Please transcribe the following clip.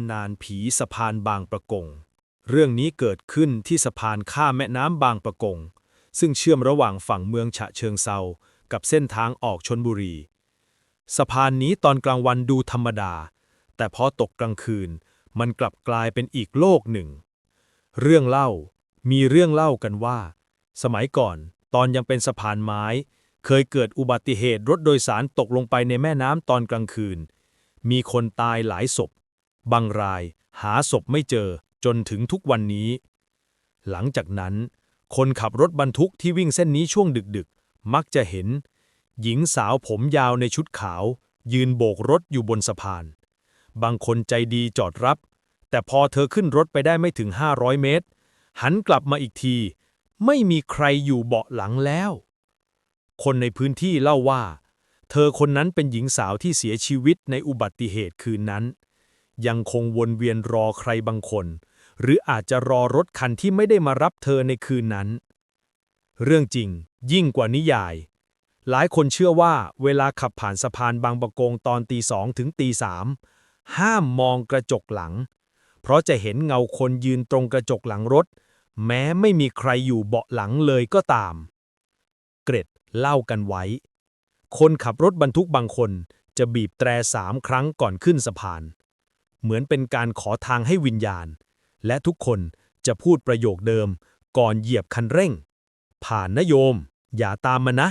ำนานผีสะพานบางประกง เรื่องนี้เกิดขึ้นที่สะพานข้ามแม่น้ำบางประกง ซึ่งเชื่อมระหว่างฝั่งเมืองฉะเชิงเซา กับเส้นทางออกชนบุรี สะพานนี้ตอนกลางวันดูธรรมดา แต่พอตกกลางคืน มันกลับกลายเป็นอีกโลกหนึ่ง เรื่องเล่า มีเรื่องเล่ากันว่า สมัยก่อนตอนยังเป็นสะพานไม้ เคยเกิดอุบัติเหตุรถโดยสารตกลงไปในแม่น้ำตอนกลางคืน มีคนตายหลายศพ บางรายหาศพไม่เจอจนถึงทุกวันนี้ หลังจากนั้น คนขับรถบรรทุกที่วิ่งเส้นนี้ช่วงดึกๆ มักจะเห็น หญิงสาวผมยาวในชุดขาว ยืนโบกรถอยู่บนสะพาน บางคนใจดีจอดรับ แต่พอเธอขึ้นรถไปได้ไม่ถึง 500 เมตร หันกลับมาอีกที ไม่มีใครอยู่เบาะหลังแล้ว คนในพื้นที่เล่าว่า เธอคนนั้นเป็นหญิงสาวที่เสียชีวิตในอุบัติเหตุคืนนั้น ยังคงวนเวียนรอใครบางคน หรืออาจจะรอรถคันที่ไม่ได้มารับเธอในคืนนั้น เรื่องจริง ยิ่งกว่านิยาย หลายคนเชื่อว่าเวลาขับผ่านสะพานบางประกงตอนตีสองถึงตีสามห้ามมองกระจกหลัง เพราะจะเห็นเงาคนยืนตรงกระจกหลังรถ แม้ไม่มีใครอยู่เบาะหลังเลยก็ตาม เกร็ดเล่ากันไว้ คนขับรถบรรทุกบางคนจะบีบแตรสามครั้งก่อนขึ้นสะพาน เหมือนเป็นการขอทางให้วิญญาณ และทุกคนจะพูดประโยคเดิม ก่อนเหยียบคันเร่ง ผ่านนะโยม อย่าตามมานะ